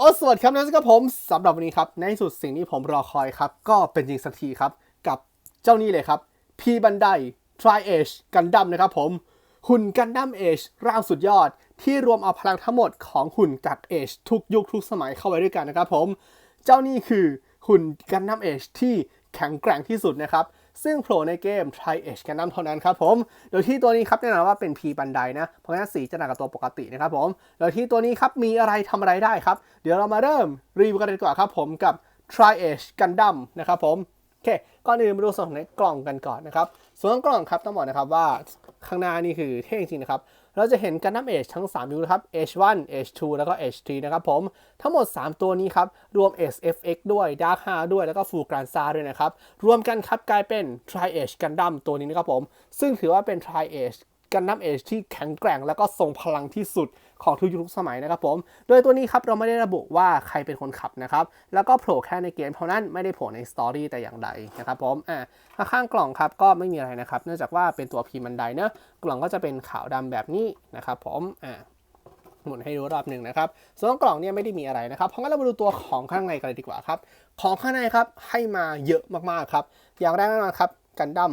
โอ้สวัสดีครับนักศึกษาผมสำหรับวันนี้ครับ ในที่สุดสิ่งที่ผมรอคอยครับ ก็เป็นจริงสักทีครับ กับเจ้านี้เลยครับ พีบันได Tri Age กันดั้มนะครับผม หุ่นกันดั้มเอชร่างสุดยอด ที่รวมเอาพลังทั้งหมดของหุ่นจากเอชทุกยุคทุกสมัยเข้าไว้ด้วยกันนะครับผม เจ้านี่คือหุ่นกันดั้มเอชที่แข็งแกร่งที่สุดนะครับ ซึ่งโผล่ในเกม Tri Age Gundam เท่านั้นครับผม โดยที่ตัวนี้ครับแน่นอนว่าเป็น P บันไดนะ เพราะงั้นสีจะหนักกว่าตัวปกตินะครับผม โดยที่ตัวนี้ครับมีอะไรทำอะไรได้ครับ เดี๋ยวเรามาเริ่มรีวิวกันเลยดีกว่าครับผมกับ Tri Age Gundam นะครับผมโอเคก่อนอื่นมาดูส่วนของในกล่องกันก่อนนะครับ ส่วนกล่องครับต้องบอกนะครับว่าข้างหน้านี่คือเท่จริงนะครับ เราจะเห็นกันดั้มเอชทั้ง3ยุคนะครับ H1 H2 แล้วก็ H3 นะครับผม ทั้งหมด 3 ตัวนี้ครับ รวม SFX ด้วย Dark 5ด้วยแล้วก็ฟูกรันซาด้วยนะครับ รวมกันครับกลายเป็น Tri Age Gundam ตัวนี้นะครับผม ซึ่งถือว่าเป็น Tri Age กันดั้มเอชที่แข็งแกร่งแล้วก็ทรงพลังที่สุดของทุกยุคทุกสมัยนะครับผม โดยตัวนี้ครับเราไม่ได้ระบุว่าใครเป็นคนขับนะครับ แล้วก็โผล่แค่ในเกมเท่านั้นไม่ได้โผล่ในสตอรี่แต่อย่างใดนะครับผม อ่าข้างกล่องครับก็ไม่มีอะไรนะครับ เนื่องจากว่าเป็นตัวพีมันไดเนอะกล่องก็จะเป็นขาวดำแบบนี้นะครับผม อ่าหมุนให้ดูรอบหนึ่งนะครับ ส่วนกล่องเนี่ยไม่ได้มีอะไรนะครับเพราะงั้นเรามาดูตัวของข้างในกันเลยดีกว่าครับ ของข้างในครับให้มาเยอะมากๆครับ อย่างแรกแน่นอนครับกันดั้ม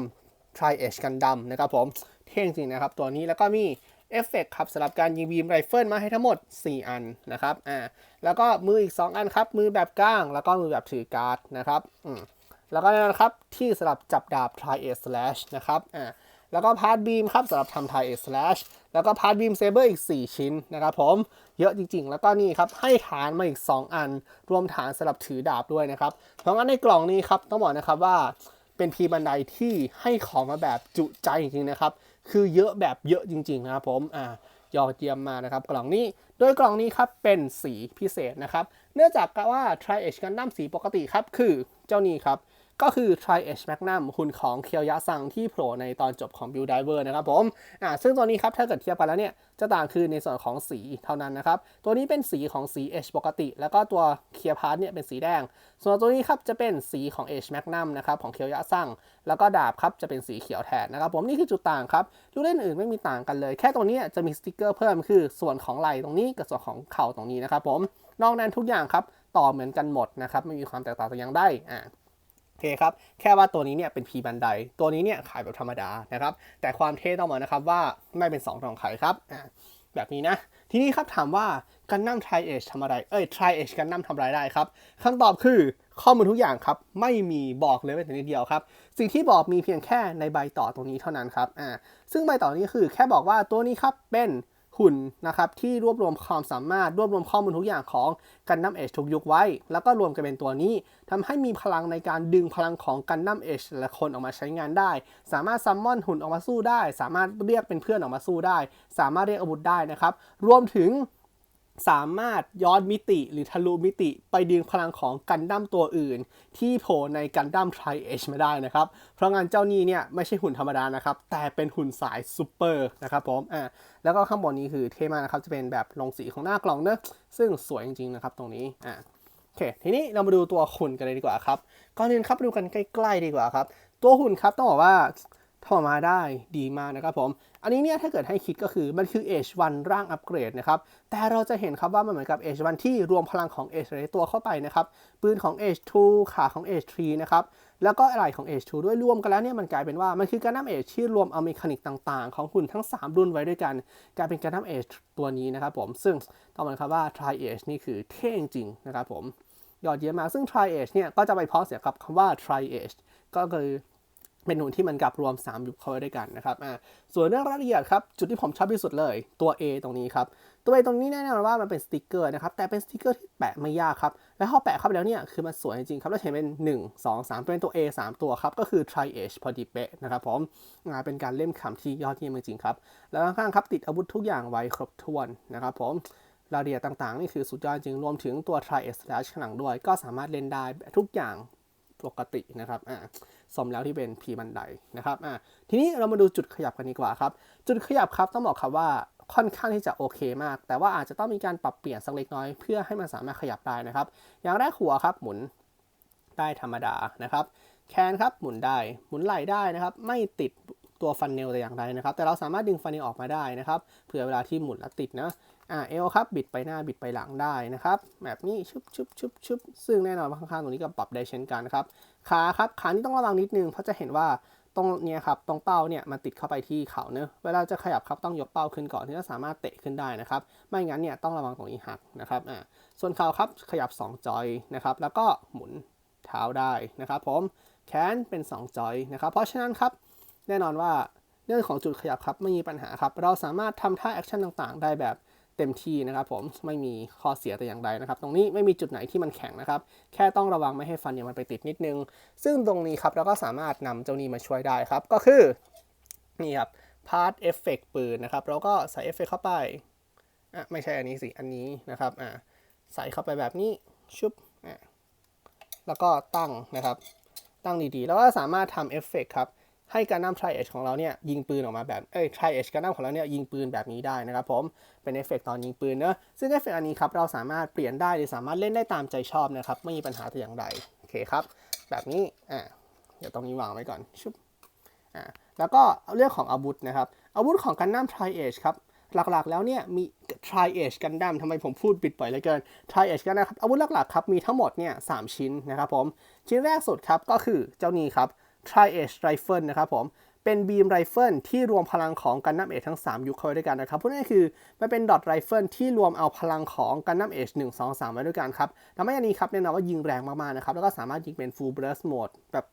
Tri Edge กันดั้มนะครับผม เท่จริงนะครับ ตัวนี้แล้วก็มีเอฟเฟกครับสำหรับการยิงบีมไรเฟิลมาให้ทั้งหมด 4 อันนะครับอ่าแล้วก็มืออีก 2 อันครับ มือแบบก้าง แล้วก็มือแบบถือการ์ดนะครับอืมแล้วก็แน่นอนครับ ที่สำหรับจับดาบ Tri Edge Slash นะครับอ่าแล้วก็พาร์ทบีมครับสำหรับทำ Tri Edge Slash แล้วก็พาร์ทบีมเซเบอร์อีก 4 ชิ้นนะครับผมเยอะจริงๆ แล้วก็นี่ครับ ให้ฐานมาอีก 2 อัน รวมฐานสำหรับถือดาบด้วยนะครับเพราะงั้นในกล่องนี้ครับต้องบอกนะครับว่าเป็นพีบันไดที่ให้ของมาแบบจุใจจริงๆนะครับ คือเยอะแบบเยอะจริงๆนะครับผมอ่ายอดเยี่ยมมานะครับกล่องนี้โดยกล่องนี้ครับเป็นสีพิเศษนะครับ เนื่องจากว่า Tri Edge Gundam สีปกติครับคือเจ้านี้ครับ ก็คือ Tri Edge Magnum หุ่นของเคียวยะซังที่โผล่ในตอนจบของ Build Diver นะครับผมอ่าซึ่งตัวนี้ครับถ้าเกิดเทียบกันแล้วเนี่ยจะต่างคือในส่วนของสีเท่านั้นนะครับ ตัวนี้เป็นสีของสี Edge ปกติ แล้วก็ตัวเคียร์พาร์ทเนี่ยเป็นสีแดง ส่วนตัวนี้ครับจะเป็นสีของ Edge Magnum นะครับของเคียวยะซังแล้วก็ดาบครับจะเป็นสีเขียวแทนนะครับผมนี่คือจุดต่างครับลูกเล่นอื่นไม่มีต่างกันเลย แค่ตรงนี้จะมีสติกเกอร์เพิ่มคือส่วนของไหล่ตรงนี้กับส่วนของเข่าตรงนี้นะครับผมนอกนั้นทุกอย่างครับต่อเหมือนกันหมดนะครับไม่มีความแตกต่างแต่อย่างใดอ่า เคครับ แค่ว่าตัวนี้เนี่ยเป็นพีบันไดตัวนี้เนี่ยขายแบบธรรมดานะครับ แต่ความเท่ต้องมานะครับว่าไม่เป็น2รองขายครับแบบนี้นะ ทีนี้ครับถามว่ากันนั่ม Tri Edge ทำอะไร เอ้ย Tri Edge กันนั่มทำอะไรได้ครับคำตอบคือข้อมูลทุกอย่างครับ ไม่มีบอกเลยแม้แต่นิดเดียวครับ สิ่งที่บอกมีเพียงแค่ในใบต่อตรงนี้เท่านั้นครับอ่าซึ่งใบต่อนี้คือแค่บอกว่าตัวนี้ครับเป็น หุ่นนะครับที่รวบรวมความสามารถรวบรวมข้อมูลทุกอย่างของกันดั้มเอชทุกยุคไว้ แล้วก็รวมกันเป็นตัวนี้ทำให้มีพลังในการดึงพลังของกันดั้มเอชแต่ละคนออกมาใช้งานได้ สามารถซัมมอนหุ่นออกมาสู้ได้ สามารถเรียกเป็นเพื่อนออกมาสู้ได้ สามารถเรียกอาวุธได้นะครับ รวมถึง สามารถย้อนมิติหรือทะลุมิติไปดึงพลังของกันดั้มตัวอื่น ที่โผล่ในกันดั้ม Tri Edge มาได้นะครับ เพราะงั้นเจ้านี้เนี่ยไม่ใช่หุ่นธรรมดานะครับ แต่เป็นหุ่นสายซูเปอร์นะครับผมอ่าแล้วก็ข้างบนนี้คือเท่มากนะครับ จะเป็นแบบลงสีของหน้ากล่องเนอะซึ่งสวยจริง ๆ นะครับตรงนี้อ่าโอเค ทีนี้เรามาดูตัวหุ่นกันเลยดีกว่าครับก่อนอื่นครับมาดูกันใกล้ ๆ ดีกว่าครับ ตัวหุ่นครับต้องบอกว่า ทำออกมาได้ดีมากนะครับผม อันนี้เนี่ยถ้าเกิดให้คิดก็คือมันคือ H1 ร่างอัปเกรดนะครับ แต่เราจะเห็นครับว่ามันเหมือนกับ H1 ที่รวมพลังของ H ในตัวเข้าไปนะครับ ปืนของ H2 ขาของ H3 นะครับ แล้วก็อะไรของ H2 ด้วยรวมกันแล้วเนี่ยมันกลายเป็นว่ามันคือการนับ H ที่รวมเอาเมคานิกต่างๆ ของหุ่นทั้ง 3 รุ่นไว้ด้วยกัน กลายเป็นการนับ H ตัวนี้นะครับผม ซึ่งต้องบอกครับว่า Tri H นี่คือเท่จริงนะครับผม ยอดเยี่ยมมาก ซึ่ง Tri Age เนี่ยก็จะไปพ้องเสียกับคำว่า Tri Age ก็คือ เป็นหุ่นที่มันกับรวม 3 ยุคเข้าไว้ด้วยกันนะครับอ่าส่วนเรื่องรายละเอียดครับ จุดที่ผมชอบที่สุดเลย ตัว A ตรงนี้ครับ ตัว A ตรงนี้แน่นอนว่ามันเป็นสติกเกอร์นะครับ แต่เป็นสติกเกอร์ที่แปะไม่ยากครับ และพอแปะเข้าไปแล้วเนี่ย คือมันสวยจริงๆครับ เราเห็นเป็น 1 2 3 เป็นตัว A 3 ตัวครับ ก็คือ Tri Age พอดีเป๊ะนะครับผมอ่าเป็นการเล่มคำที่ยอดเยี่ยมจริงๆครับ แล้วข้างๆครับติดอาวุธทุกอย่างไว้ครบถ้วนนะครับผมรายละเอียดต่างๆนี่คือสุดยอดจริง รวมถึงตัว Tri S Slash ข้างหลังด้วย ก็สามารถเล่นได้ทุกอย่างปกตินะครับอ่า สมแล้วที่เป็น P บันไดนะครับอ่าทีนี้เรามาดูจุดขยับกันดีกว่าครับ จุดขยับครับต้องบอกครับว่าค่อนข้างที่จะโอเคมาก แต่ว่าอาจจะต้องมีการปรับเปลี่ยนสักเล็กน้อยเพื่อให้มันสามารถขยับได้นะครับ อย่างแรกหัวครับหมุนได้ธรรมดานะครับแคนครับหมุนได้ หมุนไหล่ได้นะครับ ไม่ติดตัวฟันเนลแต่อย่างใดนะครับ แต่เราสามารถดึงฟันเนลออกมาได้นะครับ เผื่อเวลาที่หมุนแล้วติดนะ อ่าเอลครับบิดไปหน้าบิดไปหลังได้นะครับแบบนี้ชุบชุบชุบชุบซึ่งแน่นอนว่าข้างๆตรงนี้ก็ปรับได้เช่นกันครับขาครับขานี่ต้องระวังนิดนึงเพราะจะเห็นว่าตรงเนี้ยครับตรงเป้าเนี่ยมันติดเข้าไปที่เข่าเนอะเวลาจะขยับครับต้องยกเป้าขึ้นก่อนที่จะสามารถเตะขึ้นได้นะครับไม่งั้นเนี่ยต้องระวังตรงนี้หักนะครับอ่าส่วนเข่าครับขยับ 2 จอยนะครับแล้วก็หมุนเท้าได้นะครับผมแขนเป็น 2 จอยนะครับเพราะฉะนั้นครับแน่นอนว่าเรื่องของจุดขยับครับไม่มีปัญหาครับเราสามารถทำท่าแอคชั่นต่างๆ ได้แบบ เต็มที่นะครับผมไม่มีข้อเสียแต่อย่างใดนะครับ ตรงนี้ไม่มีจุดไหนที่มันแข็งนะครับ แค่ต้องระวังไม่ให้ฟันเนี่ยมันไปติดนิดนึง ซึ่งตรงนี้ครับเราก็สามารถนำเจ้านี้มาช่วยได้ครับ ก็คือ นี่ครับพาร์ทเอฟเฟกปืนนะครับ เราก็ใส่เอฟเฟกเข้าไปอะไม่ใช่อันนี้สิ อันนี้นะครับอะใส่เข้าไปแบบนี้ชุบอะแล้วก็ตั้งนะครับ ตั้งดีๆ แล้วก็สามารถทำเอฟเฟกครับ ให้การนำ Tri Edge ของเราเนี่ยยิงปืนออกมาแบบ เอ้ย Tri Edge การนำของเราเนี่ยยิงปืนแบบนี้ได้นะครับผม เป็นเอฟเฟกตอนยิงปืนเนอะซึ่งเอฟเฟกอันนี้ครับเราสามารถเปลี่ยนได้หรือสามารถเล่นได้ตามใจชอบนะครับ ไม่มีปัญหาแต่อย่างใด โอเคครับ แบบนี้ อ่าเดี๋ยวตรงนี้วางไว้ก่อน ชุบ อ่า แล้วก็เรื่องของอาวุธนะครับ อาวุธของกันดั้ม Tri Edge ครับ หลักๆ แล้วเนี่ยมี Tri Edge กันดั้มทำไมผมพูดปิดปล่อยเหลยเกิน Tri Edge กันนะครับ อาวุธหลักๆครับมีทั้งหมดเนี่ยสามชิ้นนะครับผม ชิ้นแรกสุดครับก็คือเจ้านี้ครับ Tri Edge Rifle นะครับผมเป็นบีมไรเฟิลที่รวมพลังของกันดั้มเอชทั้ง 3 ยุคเข้าไว้ด้วยกันนะครับพูดง่ายคือมันเป็นดอทไรเฟิลที่รวมเอาพลังของกันดั้มเอชหนึ่งสองสามไว้ด้วยกันครับทำให้อันนี้ครับแน่นอนว่ายิงแรงมากๆนะครับ แล้วก็สามารถยิงเป็น full burst mode แบบ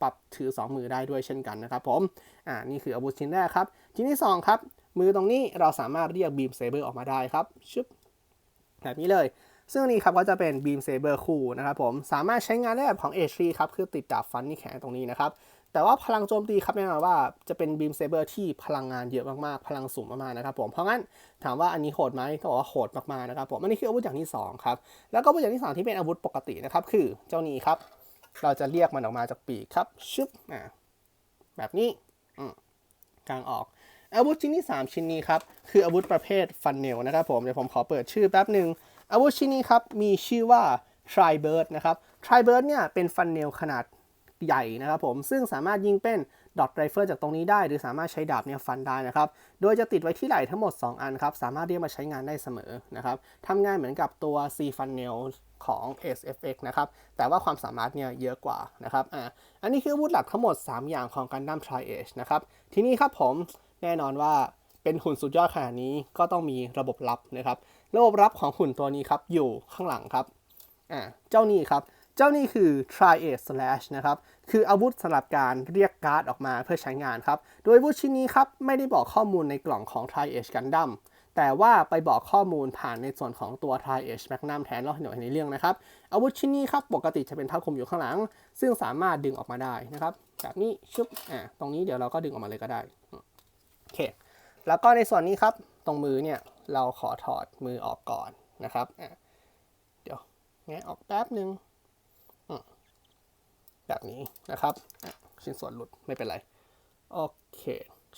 ปรับถือ 2 มือได้ด้วยเช่นกันนะครับผม อ่า นี่คืออาวุธชิ้นแรกครับ ชิ้นที่ 2 ครับ มือตรงนี้เราสามารถเรียกบีมเซเบอร์ออกมาได้ครับ ชึบ แบบนี้เลย ซึ่งนี้ครับก็จะเป็นบีมเซเบอร์คู่นะครับผมสามารถใช้งานได้แบบของ H3 ครับคือติดดาบฟันที่แขนตรงนี้นะครับแต่ว่าพลังโจมตีครับแน่นอนว่าจะเป็นบีมเซเบอร์ที่พลังงานเยอะมากๆ พลังสูงมากๆนะครับผมเพราะงั้นถามว่าอันนี้โหดไหมก็บอกว่าโหดมากๆนะครับผมอันนี้คืออาวุธอย่างที่สองครับแล้วก็อาวุธอย่างที่สามที่เป็นอาวุธปกตินะครับคือเจ้านี้ครับ เราจะเรียกมันออกมาจากปีกครับชึบอ่าแบบนี้กลางออก อาวุธชิ้นที่ 3 ชิ้นนี้ครับคืออาวุธประเภทฟันเนลนะครับผมเดี๋ยวผมขอเปิดชื่อแป๊บหนึ่ง อาวุธชิ้นนี้ครับมีชื่อว่า Tri Bird นะครับ Tri Bird เนี่ยเป็นฟันเนลขนาดใหญ่นะครับผมซึ่งสามารถยิงเป็นดอทไรเฟิลจากตรงนี้ได้ หรือสามารถใช้ดาบเนี่ยฟันได้นะครับ โดยจะติดไว้ที่ไหล่ทั้งหมด 2 อันครับ สามารถเรียกมาใช้งานได้เสมอนะครับทำงานเหมือนกับตัว C Funnel ของ SFX นะครับ แต่ว่าความสามารถเนี่ยเยอะกว่านะครับอ่าอันนี้คืออาวุธหลักทั้งหมด 3 อย่างของ Gundam Tri Age นะครับ ทีนี้ครับผมแน่นอนว่าเป็นหุ่นสุดยอดขนาดนี้ก็ต้องมีระบบลับนะครับ ระบบลับของหุ่นตัวนี้ครับอยู่ข้างหลังครับอ่าเจ้านี่ครับ เจ้านี่คือ Tri Age Slash นะครับ คืออาวุธสำหรับการเรียกการ์ดออกมาเพื่อใช้งานครับ โดยอาวุธชิ้นนี้ครับไม่ได้บอกข้อมูลในกล่องของ Tri Age Gundam แต่ว่าไปบอกข้อมูลผ่านในส่วนของตัว Tri Age Magnum แทนเราเห็นในเรื่องนะครับ อาวุธชิ้นนี้ครับ ปกติจะเป็นผ้าคลุมอยู่ข้างหลัง ซึ่งสามารถดึงออกมาได้นะครับ แบบนี้ชุบอ่าตรงนี้เดี๋ยวเราก็ดึงออกมาเลยก็ได้ โอเค แล้วก็ในส่วนนี้ครับ ตรงมือเนี่ยเราขอถอดมือออกก่อนนะครับ เดี๋ยวแงะออกแป๊บหนึ่งแบบนี้นะครับ ชิ้นส่วนหลุดไม่เป็นไร โอเค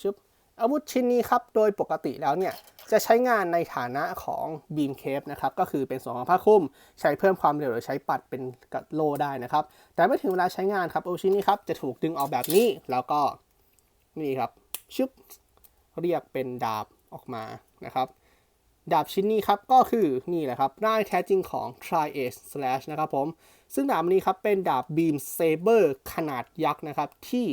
ชึบอาวุธชิ้นนี้ครับ โดยปกติแล้วเนี่ยจะใช้งานในฐานะของบีมเคปนะครับ ก็คือเป็นส่วนของผ้าคลุม ใช้เพิ่มความเร็วหรือใช้ปัดเป็นกระโลได้นะครับ แต่เมื่อถึงเวลาใช้งานครับอาวุธชิ้นนี้ครับจะถูกดึงออกแบบนี้แล้วก็นี่ครับชึบเรียกเป็นดาบ ออกมานะครับ ดาบชิ้นนี้ครับก็คือนี่แหละครับหน้าแท้จริงของ Tri Ace Slash นะครับผม ซึ่งดาบนี้ครับเป็นดาบ Beam Saber ขนาดยักษ์นะครับ ที่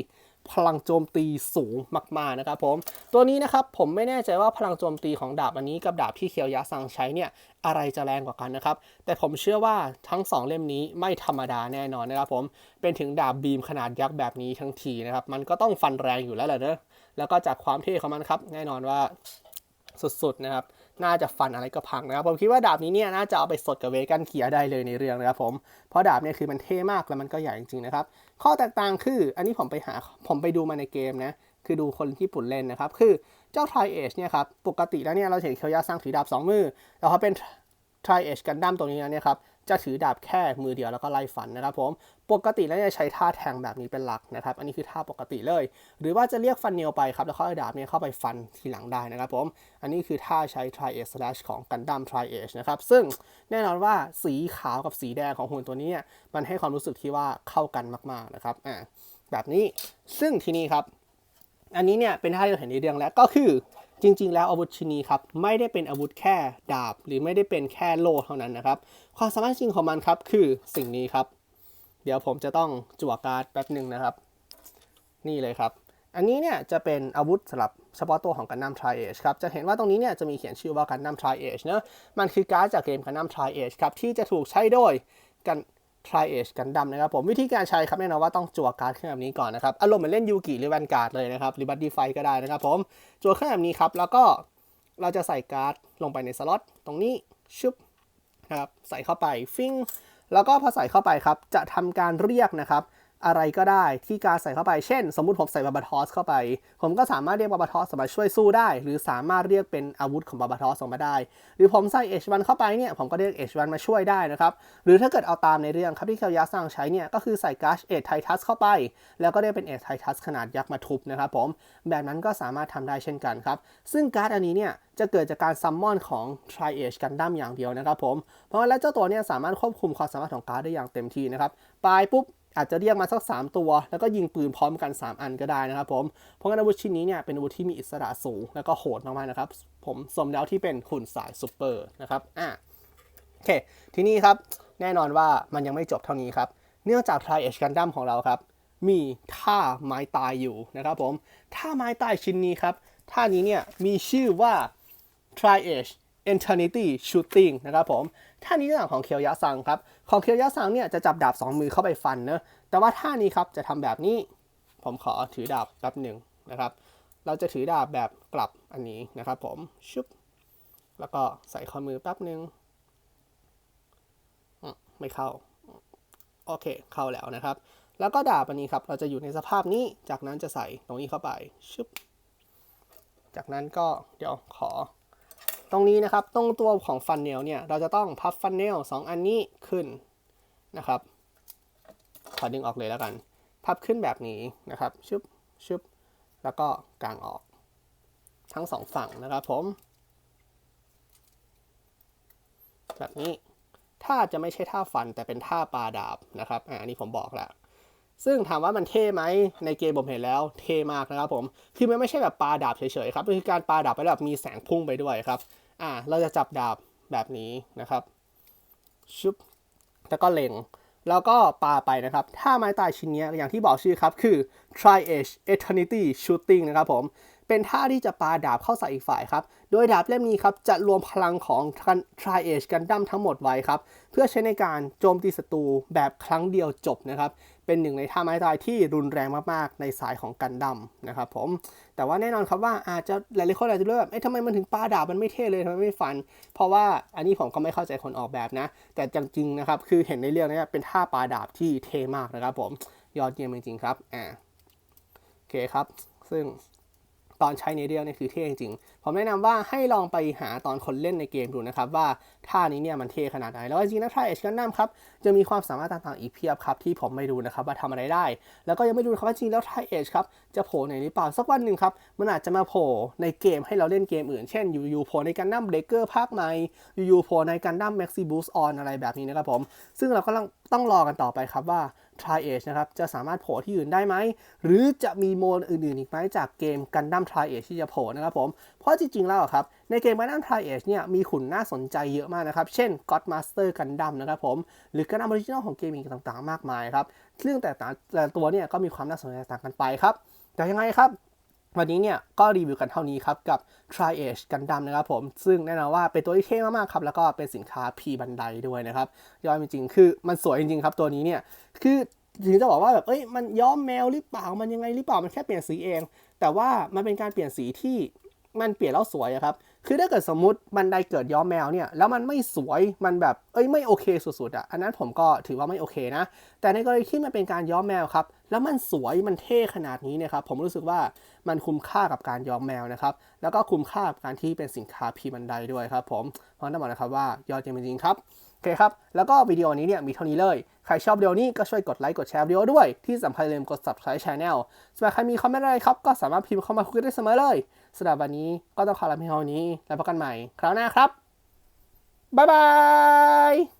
พลังโจมตีสูงมากๆนะครับผม ตัวนี้นะครับผมไม่แน่ใจว่าพลังโจมตีของดาบอันนี้กับดาบที่เคียวยะซังใช้เนี่ยอะไรจะแรงกว่ากันนะครับ แต่ผมเชื่อว่าทั้งสองเล่มนี้ไม่ธรรมดาแน่นอนนะครับผม เป็นถึงดาบบีมขนาดยักษ์แบบนี้ทั้งทีนะครับ มันก็ต้องฟันแรงอยู่แล้วแหละเนอะแล้วก็จากความเท่ของมันครับ แน่นอนว่า สุดๆนะครับ น่าจะฟันอะไรก็พังนะครับ ผมคิดว่าดาบนี้เนี่ยน่าจะเอาไปสดกับเวกันเขียได้เลยในเรื่องนะครับผม เพราะดาบเนี่ยคือมันเท่มากแล้วมันก็ใหญ่จริงๆนะครับ ข้อแตกต่างคืออันนี้ผมไปหาผมไปดูมาในเกมนะ คือดูคนญี่ปุ่นเล่นนะครับ คือเจ้าไทเอชเนี่ยครับ ปกติแล้วเนี่ยเราเห็นเคียวยาสร้างถือดาบ2มือ แต่พอเป็นไทเอชกันดั้มตัวนี้แล้วเนี่ยครับ จะถือดาบแค่มือเดียวแล้วก็ไล่ฟันนะครับผม ปกติแล้วจะใช้ท่าแทงแบบนี้เป็นหลักนะครับ อันนี้คือท่าปกติเลย หรือว่าจะเรียกฟันเนลไปครับ แล้วค่อยเอาดาบเนี่ยเข้าไปฟันทีหลังได้นะครับผม อันนี้คือท่าใช้ Tri Age Slash ของ Gundam Tri Age นะครับ ซึ่งแน่นอนว่าสีขาวกับสีแดงของหุ่นตัวนี้เนี่ย มันให้ความรู้สึกที่ว่าเข้ากันมากๆนะครับ อ่า แบบนี้ ซึ่งทีนี้ครับ อันนี้เนี่ยเป็นท่าที่เราเห็นในเรื่องแล้วก็คือจริง ๆ แล้วอาวุธชิ้นนี้ครับไม่ได้เป็นอาวุธแค่ดาบ หรือไม่ได้เป็นแค่โล่เท่านั้นนะครับ ความสามารถจริงของมันครับคือสิ่งนี้ครับ เดี๋ยวผมจะต้องจั่วการ์ดแป๊บหนึ่งนะครับ นี่เลยครับ อันนี้เนี่ยจะเป็นอาวุธสำหรับเฉพาะตัวของกันดั้ม Tri Age ครับ จะเห็นว่าตรงนี้เนี่ยจะมีเขียนชื่อว่ากันดั้ม Tri Age เนอะมันคือการ์ดจากเกมกันดั้ม Tri Age ครับ ที่จะถูกใช้โดยกัน Tri Age กันดัมนะครับผมวิธีการใช้ครับแน่นอนว่าต้องจั่วการ์ดขึ้นแบบนี้ก่อนนะครับ อารมณ์เหมือนเล่นยูกิหรือแวนการ์ดเลยนะครับหรือบัตดีไฟก็ได้นะครับผมจั่วขึ้นแบบนี้ครับแล้วก็เราจะใส่การ์ดลงไปในสล็อตตรงนี้ชุบ นะครับใส่เข้าไปฟิ้งแล้วก็พอใส่เข้าไปครับจะทำการเรียกนะครับ อะไรก็ได้ที่การใส่เข้าไป เช่น สมมติผมใส่บาบาทอสเข้าไป ผมก็สามารถเรียกบาบาทอสมาช่วยสู้ได้ หรือสามารถเรียกเป็นอาวุธของบาบาทอสออกมาได้ หรือผมใส่ H1 เข้าไปเนี่ยผมก็เรียก H1 มาช่วยได้นะครับ หรือถ้าเกิดเอาตามในเรื่องครับที่เคียวยะสั่งใช้เนี่ยก็คือใส่การ์ดเอทไททัสเข้าไป แล้วก็ได้เป็นเอทไททัสขนาดยักษ์มาทุบนะครับผมแบบนั้นก็สามารถทำได้เช่นกันครับซึ่งการ์ดอันนี้เนี่ยจะเกิดจากการซัมมอนของ Tri Age Gundam อย่างเดียวนะครับผม เพราะว่าแล้วเจ้าตัวเนี่ยสามารถควบคุมความสามารถของการ์ดได้อย่างเต็มที่นะครับ ปลายปุ๊บ อาจจะเรียกมาสัก 3 ตัว แล้วก็ยิงปืนพร้อมกัน 3 อันก็ได้นะครับผม เพราะงั้นอาวุธชิ้นนี้เนี่ยเป็นอาวุธที่มีอิสระสูง แล้วก็โหดมากๆนะครับ ผมสมแล้วที่เป็นหุ่นสายซูเปอร์นะครับอะโอเคทีนี้ครับแน่นอนว่ามันยังไม่จบเท่านี้ครับ เนื่องจาก Tri Age Gundam ของเราครับ มีท่าไม้ตายอยู่นะครับผมท่าไม้ตายชิ้นนี้ครับท่านี้เนี่ยมีชื่อว่า Tri Age Eternity Shooting นะครับผม ท่านี้เป็นของเคียวยะซังครับ ของเคียวยะซังเนี่ยจะจับดาบ 2 มือเข้าไปฟันเนอะแต่ว่าท่านี้ครับจะทำแบบนี้ ผมขอถือดาบแป๊บหนึ่งนะครับ เราจะถือดาบแบบกลับอันนี้นะครับ ผมชุบแล้วก็ใส่ข้อมือแป๊บหนึ่งอืมไม่เข้า โอเค เข้าแล้วนะครับ แล้วก็ดาบอันนี้ครับ เราจะอยู่ในสภาพนี้ จากนั้นจะใส่ตรงนี้เข้าไปชุบจากนั้นก็เดี๋ยวขอ ตรงนี้นะครับตรงตัวของฟันเนลเนี่ยเราจะต้องพับฟันเนลสองอันนี้ขึ้นนะครับขอดึงออกเลยแล้วกัน พับขึ้นแบบนี้นะครับชึบชึบแล้วก็กางออก ทั้งสองฝั่งนะครับผม แบบนี้ถ้าจะไม่ใช่ท่าฟันแต่เป็นท่าปลาดาบนะครับอ่าอันนี้ผมบอกแล้ว ซึ่งถามว่ามันเท่ไหมในเกมผมเห็นแล้วเท่มากนะครับผมคือมันไม่ใช่แบบปาดาบเฉยๆครับมันคือการปาดาบไปแบบมีแสงพุ่งไปด้วยครับอ่าเราจะจับดาบแบบนี้นะครับชุบแล้วก็เล็งแล้วก็ปาไปนะครับ ถ้าไม้ตายชิ้นนี้อย่างที่บอกชื่อครับ คือ Tri Age Eternity Shooting นะครับผม เป็นท่าที่จะปาดาบเข้าใส่อีกฝ่ายครับ โดยดาบเล่มนี้ครับ จะรวมพลังของ Tri Age Gundam ทั้งหมดไว้ครับ เพื่อใช้ในการโจมตีศัตรูแบบครั้งเดียวจบนะครับ เป็นหนึ่งในท่าไม้ตายที่รุนแรงมากๆ ในสายของกันดั้มนะครับผมแต่ว่าแน่นอนครับว่าอาจจะหลายๆคนอาจจะรู้แบบเอ๊ะทำไมมันถึงปาดาบมันไม่เท่เลยทำไมไม่ฟัน เพราะว่าอันนี้ผมก็ไม่เข้าใจคนออกแบบนะ แต่จริงๆนะครับคือเห็นในเรื่องนี้เป็นท่าปาดาบที่เท่มากนะครับผมยอดเยี่ยมจริงๆครับอ่าโอเคครับ ซึ่ง ตอนใช้ในเรื่องเนี่ยคือเท่จริงๆผมแนะนำว่าให้ลองไปหาตอนคนเล่นในเกมดูนะครับ ว่าท่านี้เนี่ยมันเท่ขนาดไหน แล้วจริงๆนะท่าเอชกันนัมครับจะมีความสามารถต่างๆอีกเพียบครับที่ผมไม่รู้นะครับว่าทำอะไรได้ แล้วก็ยังไม่รู้ครับว่าจริงๆแล้วท่าเอชครับจะโผล่ไหนหรือเปล่าสักวันหนึ่งครับมันอาจจะมาโผล่ในเกมให้เราเล่นเกมอื่นเช่นอยู่ๆโผล่ในกันดั้มเบรกเกอร์ภาคใหม่อยู่ๆโผล่ในกันดั้มแม็กซิบูสออนอะไรแบบนี้นะครับผมซึ่งเราก็ต้องรอกันต่อไปครับว่า Tri Age นะครับ จะสามารถโผล่ที่อื่นได้ไหม หรือจะมีโมดอื่นๆอีกไหมจากเกม Gundam Tri Age ที่จะโผล่นะครับผม เพราะจริงๆ แล้วครับ ในเกม Gundam Tri Age เนี่ยมีขุนน่าสนใจเยอะมากนะครับ เช่น Godmaster Gundam นะครับผม หรือ Gundam Original ของเกมอีกต่างๆ มากมายครับซึ่งแต่แต่ตัวเนี่ยก็มีความน่าสนใจต่างกันไปครับแต่ยังไงครับ วันนี้เนี่ยก็รีวิวกันเท่านี้ครับ กับ Tri Age กันดัมนะครับผม ซึ่งแน่นอนว่าเป็นตัวที่เท่มากๆครับ แล้วก็เป็นสินค้า P บันไดด้วยนะครับยอดจริงๆคือมันสวยจริงๆครับตัวนี้เนี่ยคือถึงจะบอกว่าแบบเอ้ยมันย้อมแมวหรือเปล่ามันยังไงหรือเปล่ามันแค่เปลี่ยนสีเอง แต่ว่ามันเป็นการเปลี่ยนสีที่มันเปลี่ยนแล้วสวยครับ คือถ้าเกิดสมมติบันไดเกิดย้อมแมวเนี่ยแล้วมันไม่สวยมันแบบเอ้ยไม่โอเคสุดๆอะอันนั้นผมก็ถือว่าไม่โอเคนะ แต่ในกรณีที่มันเป็นการย้อมแมวครับแล้วมันสวยมันเท่ขนาดนี้เนี่ยครับผมรู้สึกว่ามันคุ้มค่ากับการย้อมแมวนะครับแล้วก็คุ้มค่ากับการที่เป็นสินค้าพีบันไดด้วยครับผมเพราะต้องบอกนะครับว่ายอดเยี่ยมจริงๆครับโอเคครับ แล้วก็วิดีโอนี้เนี่ยมีเท่านี้เลย ใครชอบวิดีโอนี้ก็ช่วยกดไลค์ กดแชร์วิดีโอด้วย ที่สำคัญอย่าลืมกด subscribe channel สำหรับใครมีคอมเมนต์อะไรครับ ก็สามารถพิมพ์เข้ามาคุยกันได้เสมอเลย สำหรับวันนี้ก็ต้องขอลาไปเท่านี้ แล้วพบกันใหม่ คราวหน้าครับ บ๊ายบาย